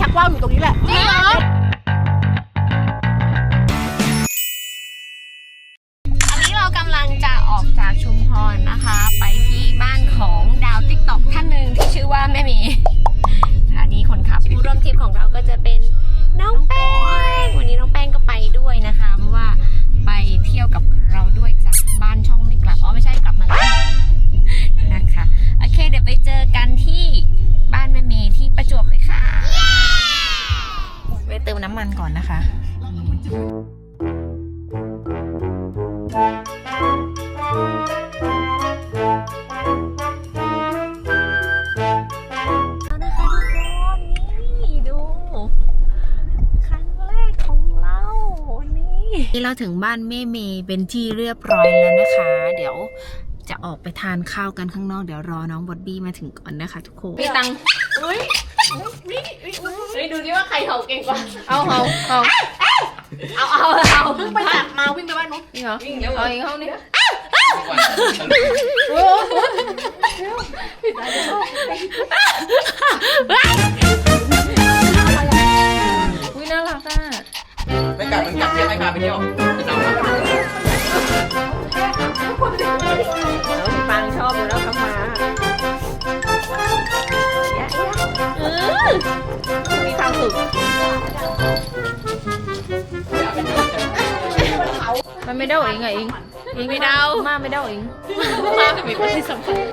ชักว่าวอยู่ตรงนี้แหละ จริงเหรอ ก่อนนะคะนะคะทุกคนนี่ดูครั้งแรกของเรานี่นี่เราถึงบ้านแม่เมย์เป็นที่เรียบร้อยแล้วนะคะ เดี๋ยวจะออกไปทานข้าวกันข้างนอก เดี๋ยวรอน้องบอดบี้มาถึงก่อนนะคะทุกคนมีตังค์เฮ้ยนี่เฮ้ยดูดิว่าใครเห่าเก่งกว่า เอาเอาเอาเอาเอาเอาเพิ่งไปจับมาวิ่งไปบ้านนู้นนี่เหรอวิ่งเร็วเอาอีกห้องนี้อุ้ยน่ารักอะ ไม่กลับมันกลับเที่ยวไม่กลับไปเที่ยว มันไม่เด้าเองไงเองเองไม่เด้ามาไม่เด้าเองมาไม่มีปฏิสัมพันธ์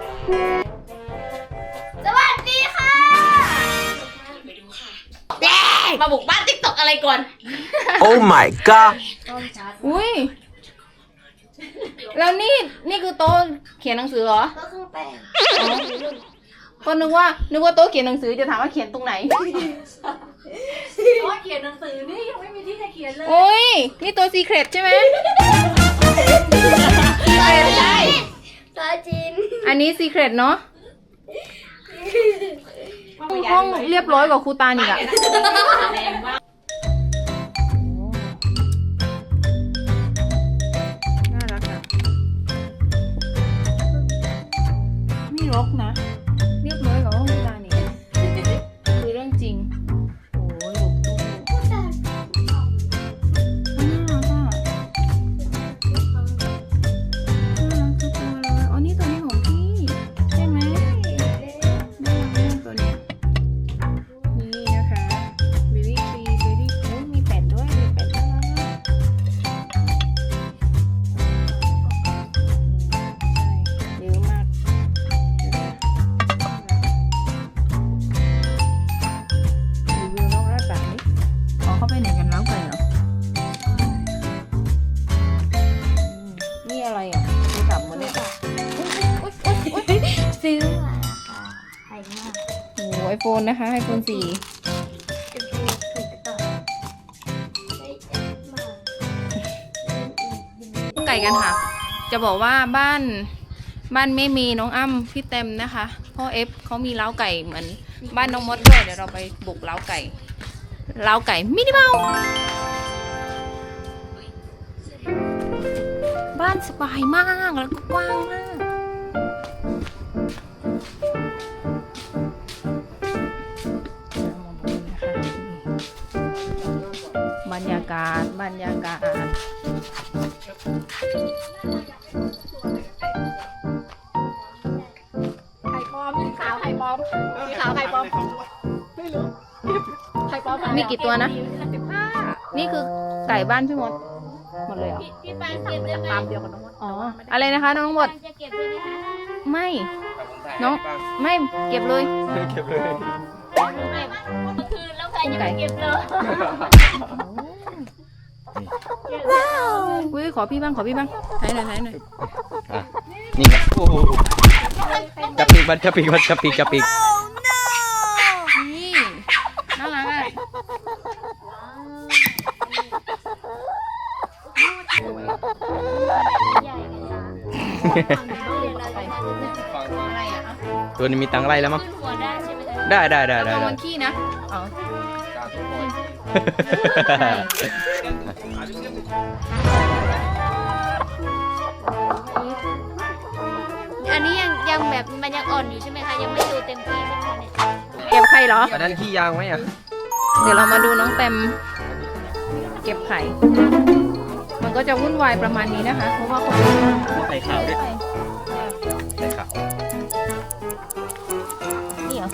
สวัสดีค่ะ มาบุกบ้านติ๊กตอกอะไรก่อน Oh my god อุ้ย แล้วนี่นี่คือโต๊ะเขียนหนังสือเหรอ ก็เครื่องแป้งก็นึกว่านึกว่าโต๊ะเขียนหนังสือจะถามว่าเขียนตรงไหนอ๋อเขียนหนังสือนี่ยังไม่มี ที่จะเขียนเลยโอ้ย นี่ตัวซีเครตใช่ไหมใช่ใช่ซาจินอันนี้ซีเครตเนาะห้องเรียบร้อยกว่าครูตาอีกอะน่ารักอะไม่รกนะ ก่กันค่ะ จะบอกว่าบ้านบ้านไม่มีน้องอ้ำพี่เต็มนะคะพ่อเอฟเขามีเล้าไก่เหมือน บ้านน้องมดด้วยเดี๋ยวเราไปบุกเล้าไก่เล้าไก่มินิเมาบ้านสบายมากแล้วก็กว้างมากบรรยากาศบรรยากาศ ไข่ปลอมสีขาวไข่ปลอมสีขาวไข่ปลอม ไม่รู้ไข่ปลอมมีกี่ตัวนะ สิบห้านี่คือไก่บ้านพี่มดหมดเลยเหรอ พี่แป้งเก็บได้ไหมตามเดียวกันทั้งหมดอ๋อ อะไรนะคะน้องบดจะเก็บได้ไหมคะไม่ น้อง ไม่ เก็บเลย เก็บเลยเมื่อคืนแล้วใครจะไปเก็บเลย อุ้ยขอพี่บ้างขอพี่บ้างถ่ายหน่อยถ่ายหน่อยนี่ครับโอ้โหจะปีกมันจะปีกมันจะปีกจะปีกนี่น่ารักอะใหญ่กันจ้าต้องเรียนอะไรกันอะไรอะตัวนี้มีตังค์ไล่แล้วมั้งขึ้นหัวได้ใช่ไหมคะได้ได้ได้ระได้วังได้มันขี้นะอ๋ ออันนี้ยังยังแบบมันยังอ่อนอยู่ใช่ไหมคะยังไม่โตเต็มที่ใช่ไหมคะเนี่ยเก็บใครเหรอ อันนั้นขี้ยางไหมอะเดี๋ยวเรามาดูน้องเต็มเก็บไข่ มันก็จะวุ่นวายประมาณนี้นะคะ เพราะว่าคนไข่ขาวด้วยไข่ขาวนี่เหรอ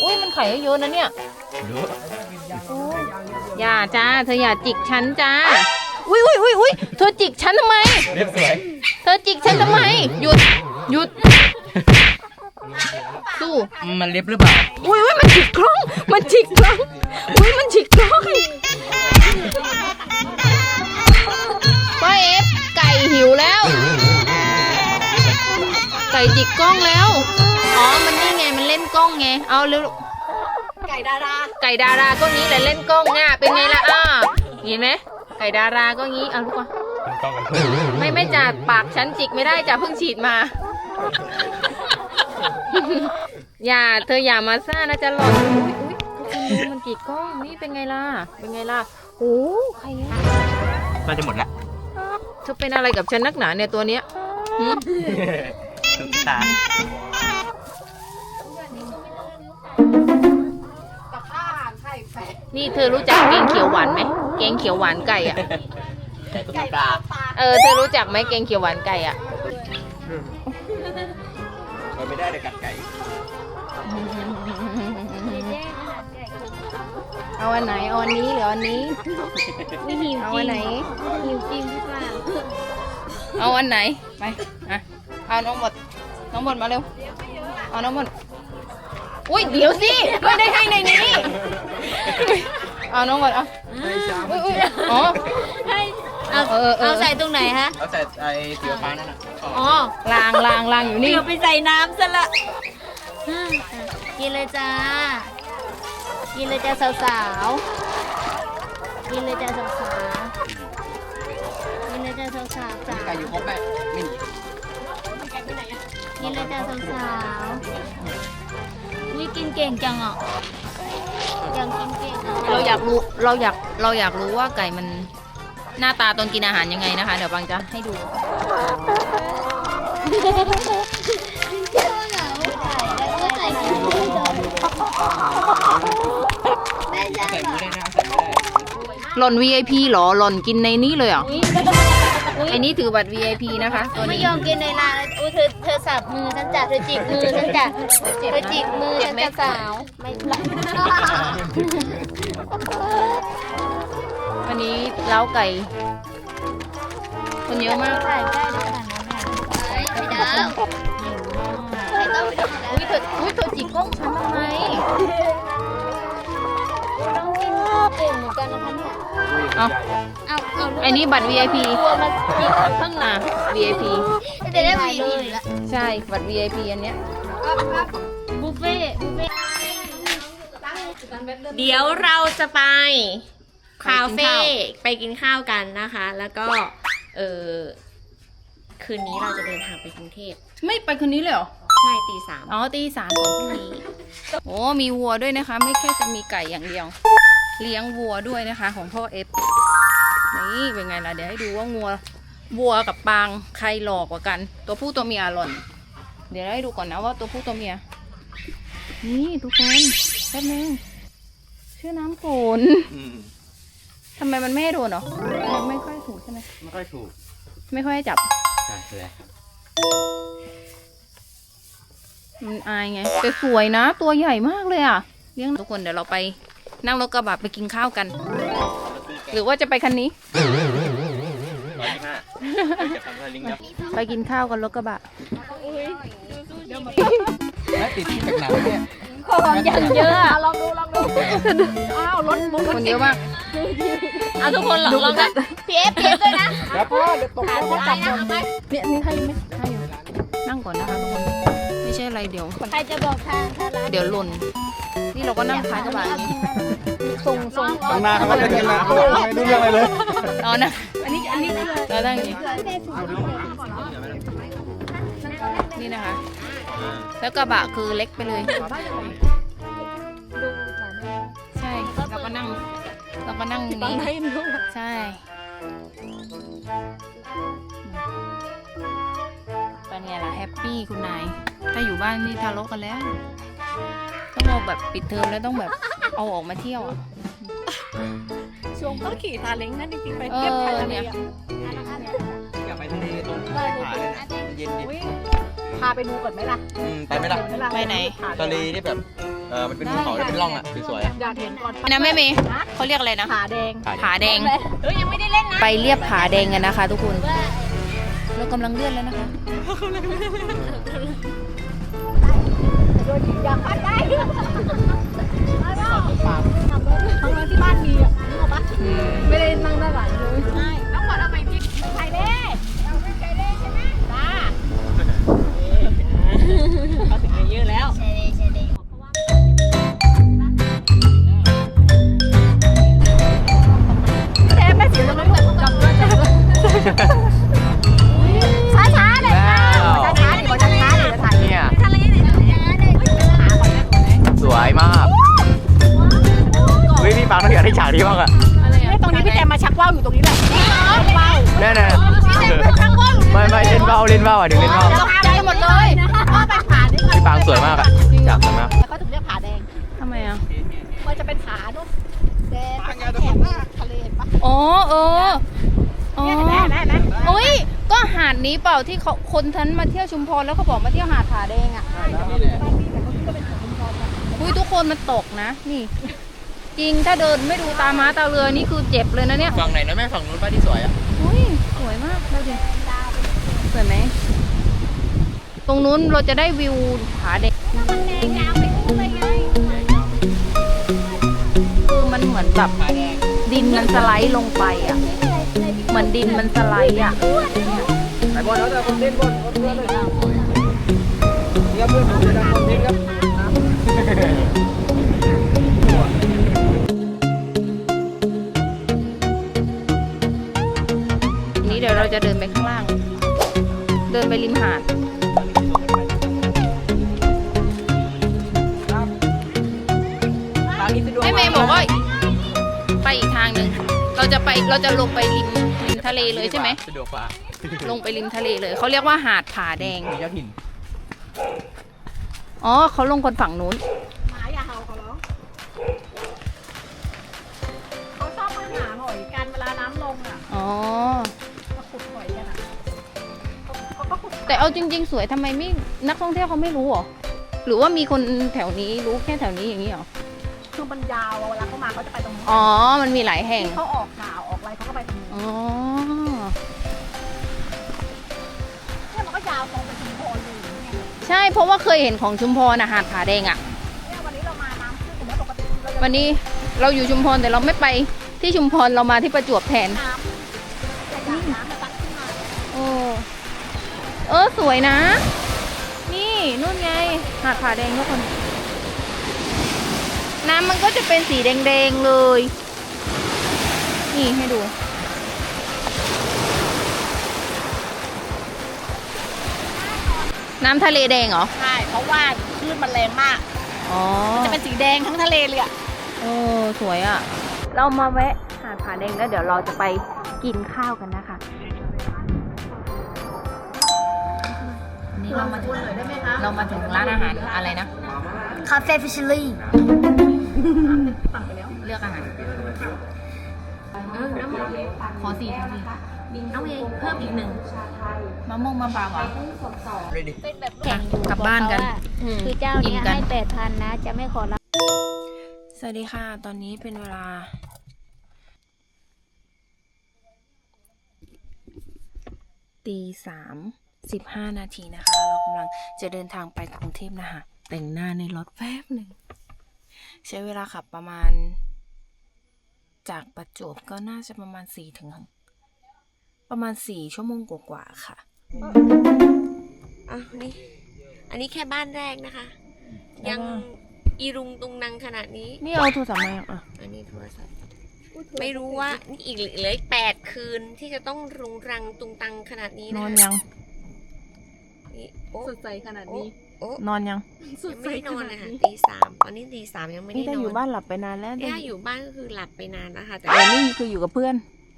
โอ้ยมันไข่เยอะนะเนี่ยดูอ ย่าจ้า เธออย่าจิกฉันจ้า อุ้ยอุ้ยอุ้ยอุ้ยเธอจิกฉันทำไม เรียบสวยเธอจิกฉันทำไม หยุด หยุด สู้ มันเล็บหรือเปล่าอุ้ยอุ้ยมันจิกกล้อง มันจิกกล้อง อุ้ยมันจิกกล้องป้าเอฟไก่หิวแล้ว ไก่จิกกล้องแล้ว อ๋อ มันนี่ไง มันเล่นกล้องไง เอาเร็ว ไก่ดารา ไก่ดาราก็งี้แหละเล่นกล้องเนี่ยเป็นไงล่ะอ่าเห็นไหมไก่ดาราก็งี้เอาลูกว่าต้องกันไม่ไม่จ่าปากฉันจิกไม่ได้จ่าเพิ่งฉีดมา อย่าเธออย่ามาซ่านะจะหล่นอุ้ยอุ้ยทุกคนดูมันกี่กล้องนี่เป็นไงล่ะเป็นไงล่ะโอ้ใครเนี่ยน่าจะหมดแล้วเธอเป็นอะไรกับฉันนักหนาเนี่ยตัวเนี้ยหืมสุดตา นี่เธอรู้จักแกงเขียวหวานไหมแกงเขียวหวานไก่อะไก่ตุ๊กตาเออ เธอรู้จักไหมแกงเขียวหวานไก่อะเราไม่ได้เลยกัดไก่ เอาอันไหนเอาอันนี้หรือเอาอันนี้ ไม่หิวเอาจริอันงไหน หิวจริงหรือเปล่าเอาอันไหน ไปอะเอาน้องหมด น้องหมดมาเร็ว เอาน้องหมด อุ้ยเดี๋ยวสิไม่ได้ให้ในนี้เอาน้องหมดเอาอุ้ยอุ้ยอ๋อ ให้เอาเออเออ เอาใส่ตรงไหนฮะเอาใส่ไอ้สีฟ้านั่นน่ะอ๋อลางลางลางอยู่นี่ เดี๋ยวไปใส่น้ำซะละอะกินเลยจ้า กินเลยจ้าสาวๆ กินเลยจ้าสาวๆ กินเลยจ้าสาวๆจ้าไก่อยู่ครบไหมไม่มีกินเลยจ้าสาวๆ วิกินเก่งจังอะยังกินเก่งอะเราอยากรู้เราอยากเราอยากรู้ว่าไก่มันหน้าตาตอนกินอาหารยังไงนะคะ เดี๋ยวบางจะให้ดูใส่มือได้นะใส่มือได้ หล่อน VIP เหรอ หล่อนกินในนี้เลยเหรอะไอ้นี่ถือบัตร VIP นะคะตัวไม่นี้ยอมกินในร้านเลยอุ้ยเธอเธอสับมือฉันจับเธอจิกมือฉันจับเธอจิกมือฉันจะสาวไม่ละวันนี้เล้าไก่ คนเยอะมากใช่ใกล้ได้ขนาดนั้นไม่ได้ไม่ต้องไปดูอุ้ยเธออุ้ยเธอจิกกล้องฉันทำไม ต้องกินเก่งเหมือนกันนะคะ เนี่ยเอาเอาเอาไอ้นี่บัตร VIP ตัวมันจิกเพิ่งนะ VIP จะได้วีเลยใช่บัตร VIP อันเนี้ยบุฟเฟ่บุฟเฟ่เดี๋ยวเราจะไปคาเฟ่ไปกินข้าวกันนะคะ แล้วก็ เออคืนนี้เราจะเดินทางไปกรุงเทพไม่ไปคืนนี้เลยเหรอ ใช่ตีสามอ๋อตีสามของพรุ่งนี้ โอ้มีวัวด้วยนะคะ ไม่แค่จะมีไก่อย่างเดียว เลี้ยงวัวด้วยนะคะ ของพ่อเอฟนี่เป็นไงล่ะเดี๋ยวให้ดูว่างัววัวกับปางใครหลอกกว่ากัน ตัวผู้ตัวเมียหล่อนเดี๋ยวให้ดูก่อนนะว่าตัวผู้ตัวเมีย นี่ทุกคนแป๊บนึงชื่อน้ำฝนอืมทำไมมันไม่ให้โดนเหรอมันไม่ค่อยถูกใช่ไหมไม่ค่อยถูก ไม่ค่อยให้จับใช่เลยมันอายไงแต่สวยนะ ตัวใหญ่มากเลยอะ เลี้ยงทุกคนเดี๋ยวเราไป นั่งรถกระบะไปกินข้าวกัน หรือว่าจะไปคันนี้ร้อยยี่ห้าจะทำอะไรลิงก์เดี๋ยวไปกินข้าวกันรถกระบะแล้วติดที่จากหนังเนี่ยของอย่างเยอะอะลองดูลองดูอ้าวรถคนเยอะมากเอาทุกคนลองลองนะพี่เอฟพี่เอฟด้วยนะครับพ่อเดี๋ยวตกลงก็กลับก่อนเนี่ยนี่ให้ไหมให้อยู่นั่งก่อนนะคะทุกคนไม่ใช่อะไรเดี๋ยว ใครจะบอกทางทางร้านเดี๋ยวหล่น นี่เราก็นั่งท้ายกระบะอย่างนี้ส่งส่งข้างหน้าเขาก็จะกินนะไม่รู้เรื่องอะไรเลยเอานะอันนี้อันนี้เรานั่งอย่างนี้นี่นะคะ แล้วกระบะคือเล็กไปเลย ใช่เราก็นั่งเราก็นั่งอย่างนี้ใช่เป็นไงล่ะแฮปปี้คุณนาย ถ้าอยู่บ้านนี่ทะเลาะกันแล้ว ต้องเอาแบบปิดเทอมแล้วต้องแบบเอาออกมาเที่ยวอะช่วงต้องขี่ซาเล้งนั่นจริงๆไปเออเทียบชายทะเลเนี่ยอะอยากไปทะเลตรงหาเลยนะเย็นดิอุ๊ยพาไปดูก่อนไหมล่ะอืมไปไหมล่ะไปไหนทะเลที่แบบเออมันเป็นภูเขาแล้วเป็นร่องอะสวยๆอะอยากเห็นก่อนนะแม่เมย์เขาเรียกอะไรนะผาแดงผาแดง เอ้ยยังไม่ได้เล่นนะไปเรียบผาแดงกันนะคะ ทุกคน เรากำลังเลื่อนแล้วนะคะ โดนอยากพัดได้ทั้งนั้นที่บ้านมีอะนึกออกปะไม่ได้นั่งด้านหลังเลยใช่ต้องกดอาไปที่ไทยเล่เราเป็นไทยเล่ใช่ไหมจ้าเขาถึงเยอะแล้วแท้แม่สีตรงนั้นเหมือนกับด้ว นี้บ้างอะตรงนี้พี่แจมมาชักว่าวอยู่ตรงนี้แหละว่าวแน่ๆชักว่าวอยู่ไม่ไม่เล่นเบ้าเล่นเบ้าอะถึงเล่นเบ้าเราใจหมดเลยว่าไปผานี่พี่ปังสวยมากอะฉากสวยมากแล้วก็ถึงเรียกผาแดงทำไมอะมันจะเป็นผานุ่มแดงแถบหน้าทะเลเห็นปะอ๋อเอออ๋อเนี่ยเห็นไหมเห็นไหมเห็นไหมโอ้ย ก็หาดนี้เปล่าที่เขาคนทันมาเที่ยวชุมพรแล้วเขาบอกมาเที่ยวหาดผาแดงอะอุ้ยทุกคนมันตกนะ นี่ จริงถ้าเดินไม่ดูตาม้าตาเรือนี่คือเจ็บเลยนะเนี่ยฝั่งไหนนะแม่ฝั่งนู้นป้าที่สวยอะอุ้ยสวยมากดูดิสวยไหมตรงนู้นเราจะได้วิวผาแดงมันแดงยาวไปคู่เลยไงคือมันเหมือนแบบดินมันสไลด์ลงไปอะ เหมือนดินมันสไลด์อะไปบอลแล้วแต่คนเล่นบอลคนเล่นเลยนี่ครับเพื่อนผมจะทำคอนเทนต์ครับ เดี๋ยวเราจะเดินไปข้างล่าง เดินไปริมหาดทางนี้สะดวกแม่เมย์บอกว่าไปอีกทางหนึ่งเราจะไปเราจะลงไปริมริมทะเลเลยใช่ไหมสะดวกกว่าลงไปริมทะเลเลย เขาเรียกว่าหาดผาแดงมีเจ้าถิ่นอ๋อเขาลงคนฝั่งนู้นหมาอย่าเห่าเขาร้องเขาชอบมาหาหอยกันเวลาน้ำลงอะอ๋อ แต่เอาจริง ๆ สวยทำไมไม่นักท่องเที่ยวเขาไม่รู้หรอ หรือว่ามีคนแถวนี้รู้แค่แถวนี้อย่างนี้หรอ คือมันยาวอะเวลาเขามาเขาจะไปตรงนี้อ๋อ มันมีหลายแห่งเขาออกข่าวออกอะไรเขาก็ไปตรงนี้อ๋อ เนี่ยมันก็ยาวตรงไปถึงโพนเลยอย่างเงี้ยใช่เพราะว่าเคยเห็นของชุมพรนะหาดผาแดงอะเนี่ยวันนี้เรามาน้ำขึ้นแต่ว่าปกติเราจะวันนี้เราอยู่ชุมพรแต่เราไม่ไปที่ชุมพรเรามาที่ประจวบแทน น้ำ เออสวยนะ นี่นู่นไงหาดผาแดงทุกคน น้ำมันก็จะเป็นสีแดง ๆ เลย นี่ให้ดูน้ำทะเลแดงเหรอ ใช่ เพราะว่าคลื่นมันแรงมาก อ๋อ จะเป็นสีแดงทั้งทะเลเลยอะโอ้สวยอะ่ะ เรามาแวะหาดผาแดงแล้วเดี๋ยวเราจะไปกินข้าวกันนะคะ นนี้เรามาถึงเรามาถึงร้านอาหารอะไรนะคาเฟ่ฟิชเชอรี่เลือกอาหารขอสี่ทีน้องเองเพิ่มอีกหนึ่งมะม่วงมะปรางเหรอเลยดิเป็นแบบแข่งอยู่กลับบ้านกันอเขว่าคือเจ้าเนี้ยอิ่มกันให้แปดพันนะ จะไม่ขอรับสวัสดีค่ะ ตอนนี้เป็นเวลาตีสาม สิบห้านาทีนะคะ เรากำลังจะเดินทางไปกรุงเทพนะคะ แต่งหน้าในรถแป๊บหนึ่ง ใช้เวลาขับประมาณ จากประจวบก็น่าจะประมาณสี่ถึง ประมาณสี่ชั่วโมงกว่าๆค่ะอะนี่อันนี้แค่บ้านแรกนะคะ ยังอีรุงตุงนังขนาดนี้ นี่เอาโทรศัพท์มายังอะ อันนี้โทรศัพท์ ไม่รู้ว่านี่อีกเหลืออีกแปดคืนที่จะต้องรุงรังตุงตังขนาดนี้นนะอนคะยังนี่โอ้ สดใสขนาดนี้ โอ้นอนยังยังไม่ได้นอนเลยค่ะตีสามตอนนี้ตีสามยังไม่ได้นี่นถ้าอนอยู่บ้านหลับไปนานแล้วถ้าอยู่บ้านก็คือหลับไปนานนะคะแต่แต่นี่คืออยู่กับเพื่อน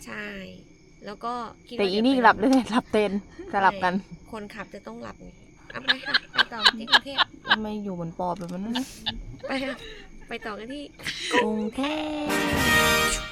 ใช่ แล้วก็คิดว่าแต่อีจะนี่ไปหลับด้วยหลับเต็นสลับกันคนขับจะต้องหลับไงเอาไปค่ะไปต่อที่กรุงเทพทำไมอยู่บนปอแบบนั้นนะไปค่ะไปต่อกันที่ กรุงเทพ